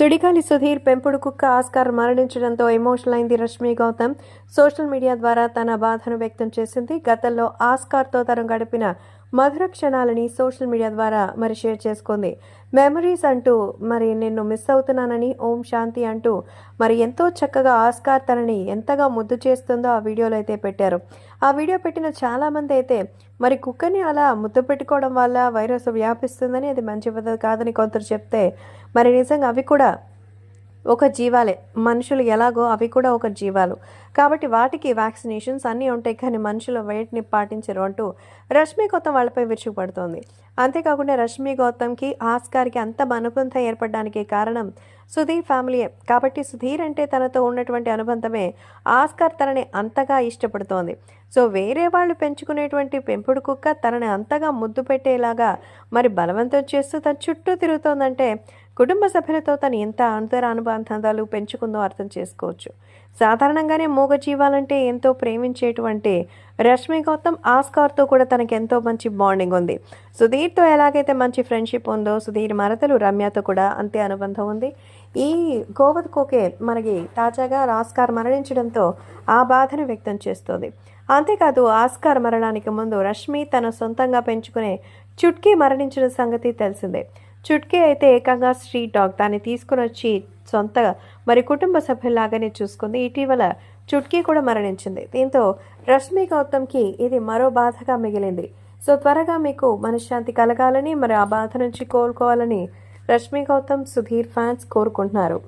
సుడిగాలి సుధీర్ పెంపుడు కుక్క ఆస్కార్ మరణించడంతో ఎమోషనల్ అయింది రష్మి గౌతమ్. సోషల్ మీడియా ద్వారా తన బాధను వ్యక్తం చేసింది. గతంలో ఆస్కార్తో తను గడిపిన మధుర క్షణాలని సోషల్ మీడియా ద్వారా మరి షేర్ చేసుకుంది. మెమరీస్ అంటూ మరి నిన్ను మిస్ అవుతున్నానని ఓం శాంతి అంటూ మరి ఎంతో చక్కగా ఆస్కార్ తనని ఎంతగా ముద్దు చేస్తుందో ఆ వీడియోలో అయితే పెట్టారు. ఆ వీడియో పెట్టిన చాలామంది అయితే మరి కుక్కని అలా ముద్దు పెట్టుకోవడం వల్ల వైరస్ వ్యాపిస్తుందని అది మంచి పద్ధతి కాదని కొందరు చెప్తే మరి నిజంగా అవి కూడా ఒక జీవాలే. మనుషులు ఎలాగో అవి కూడా ఒక జీవాలు. కాబట్టి వాటికి వ్యాక్సినేషన్స్ అన్నీ ఉంటాయి కానీ మనుషులు వేటిని పాటించరు అంటూ రష్మి గౌతమ్ వాళ్ళపై విరుచుకుపడుతోంది. అంతేకాకుండా రష్మి గౌతమ్కి ఆస్కార్కి అంత అనుబంధం ఏర్పడడానికి కారణం సుధీర్ ఫ్యామిలీయే. కాబట్టి సుధీర్ అంటే తనతో ఉన్నటువంటి అనుబంధమే ఆస్కార్ తనని అంతగా ఇష్టపడుతోంది. సో వేరే వాళ్ళు పెంచుకునేటువంటి పెంపుడు కుక్క తనని అంతగా ముద్దు పెట్టేలాగా మరి బలవంతం చేస్తూ తన చుట్టూ తిరుగుతోందంటే కుటుంబ సభ్యులతో తను ఎంత అంతర అనుబంధాలు పెంచుకుందో అర్థం చేసుకోవచ్చు. సాధారణంగానే మూగ జీవాలంటే ఎంతో ప్రేమించేటువంటి రష్మి గౌతమ్ ఆస్కార్తో కూడా తనకి ఎంతో మంచి బాండింగ్ ఉంది. సుధీర్తో ఎలాగైతే మంచి ఫ్రెండ్షిప్ ఉందో సుధీర్ మరతలు రమ్యతో కూడా అంతే అనుబంధం ఉంది. ఈ గోవద్ కోకే మనకి తాజాగా ఆస్కార్ మరణించడంతో ఆ బాధను వ్యక్తం చేస్తోంది. అంతేకాదు ఆస్కార్ మరణానికి ముందు రష్మి తన సొంతంగా పెంచుకునే చుట్కీ మరణించిన సంగతి తెలిసిందే. చుట్కీ అయితే ఏకంగా స్ట్రీట్ డాగ్ దాన్ని తీసుకుని వచ్చి సొంత మరి కుటుంబ సభ్యుల్లాగానే చూసుకుంది. ఇటీవల చుట్కీ కూడా మరణించింది. దీంతో రష్మి గౌతమ్కి ఇది మరో బాధగా మిగిలింది. సో త్వరగా మీకు మనశ్శాంతి కలగాలని మరి ఆ బాధ నుంచి కోలుకోవాలని రష్మి గౌతమ్ సుధీర్ ఫ్యాన్స్ కోరుకుంటున్నారు.